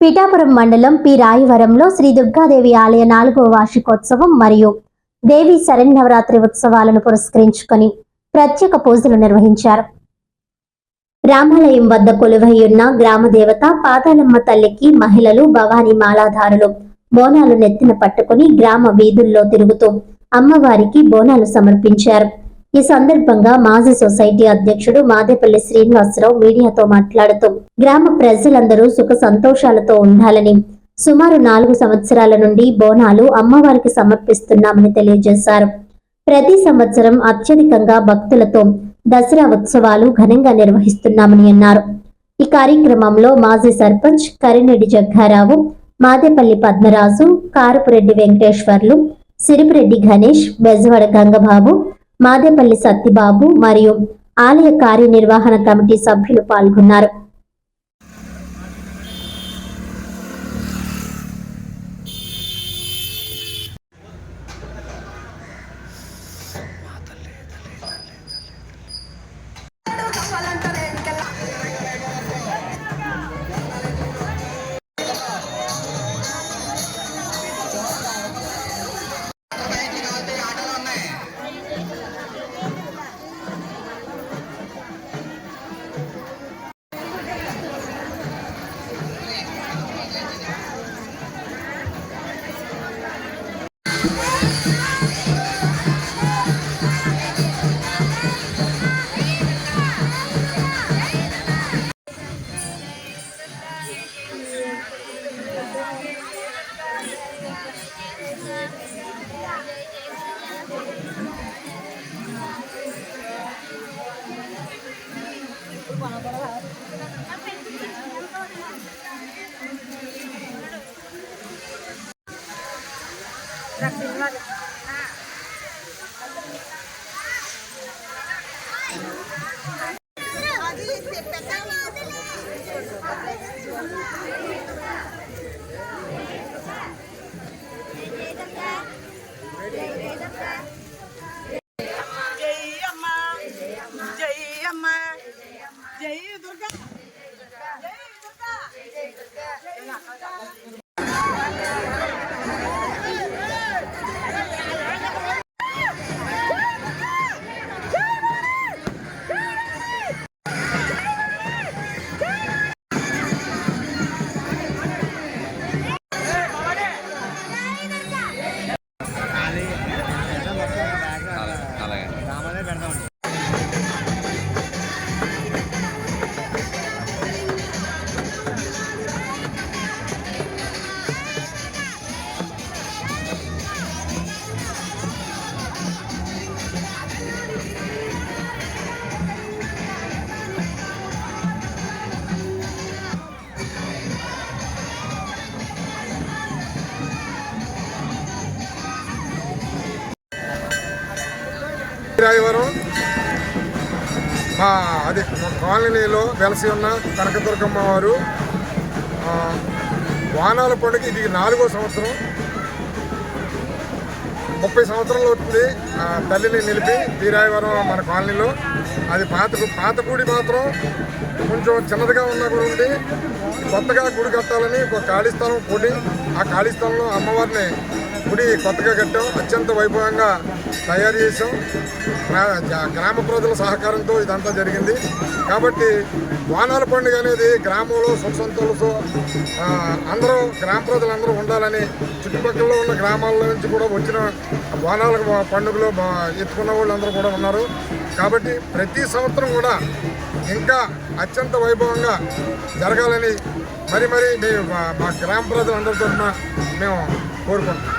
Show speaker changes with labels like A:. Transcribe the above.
A: పిఠాపురం మండలం పి. రాయవరంలో శ్రీ దుర్గాదేవి ఆలయ నాలుగవ వార్షికోత్సవం మరియు దేవి శరన్నవరాత్రి ఉత్సవాలను పురస్కరించుకొని ప్రత్యేక పూజలు నిర్వహించారు. రామాలయం వద్ద కొలువైయున్న గ్రామదేవత గ్రామ దేవత పాతాలమ్మ తల్లికి మహిళలు భవానీ మాలాధారులు బోనాలు నెత్తిన పట్టుకుని గ్రామ వీధుల్లో తిరుగుతూ అమ్మవారికి బోనాలు సమర్పించారు. ఈ సందర్భంగా మాజీ సొసైటీ అధ్యక్షుడు మాదేపల్లి శ్రీనివాసరావు మీడియాతో మాట్లాడుతూ గ్రామ ప్రజలందరూ సుఖ సంతోషాలతో ఉండాలని సుమారు నాలుగు సంవత్సరాల నుండి బోనాలు అమ్మవారికి సమర్పిస్తున్నామని తెలియజేశారు. ప్రతి సంవత్సరం అత్యధికంగా భక్తులతో దసరా ఉత్సవాలు ఘనంగా నిర్వహిస్తున్నామని అన్నారు. ఈ కార్యక్రమంలో మాజీ సర్పంచ్ కరినెడి జగ్గారావు మాదేపల్లి పద్మరాజు కారుపురెడ్డి వెంకటేశ్వర్లు సిరిపిరెడ్డి గణేష్ బెజవాడ గంగబాబు మాదేపల్లి సత్తిబాబు మరియు ఆలయ కార్యనిర్వహణ కమిటీ సభ్యులు పాల్గొన్నారు.
B: అది
C: రాయవరం. మా అది మా కాలనీలో వెలసి ఉన్న కనకదుర్గమ్మ వారు వానాల పండుగ ఇది నాలుగో సంవత్సరం. ముప్పై సంవత్సరాలు అవుతుంది తల్లిని నిలిపి వీరాయవరం మన కాలనీలో. అది పాత పాతపూడి మాత్రం కొంచెం చిన్నదిగా ఉన్నా కూడా ఉండి కొత్తగా గుడి కట్టాలని ఒక ఖాళీ స్థలం కొడి ఆ ఖాళీ స్థలంలో అమ్మవారిని గుడి కొత్తగా కట్టాం. అత్యంత వైభవంగా తయారు చేసాం గ్రా- గ్రామ ప్రజల సహకారంతో ఇదంతా జరిగింది. కాబట్టి వానాల పండుగ అనేది గ్రామంలో సుఖసంతులతో అందరూ గ్రామ ప్రజలందరూ ఉండాలని చుట్టుపక్కల ఉన్న గ్రామాల నుంచి కూడా వచ్చిన వానాల పండుగలో ఎత్తుకున్న ఎత్తుకున్న వాళ్ళందరూ కూడా ఉన్నారు. కాబట్టి ప్రతి సంవత్సరం కూడా ఇంకా అత్యంత వైభవంగా జరగాలని మరి మరి మేము మా- మా గ్రామ ప్రజలందరితో మేము కోరుకుంటున్నాం.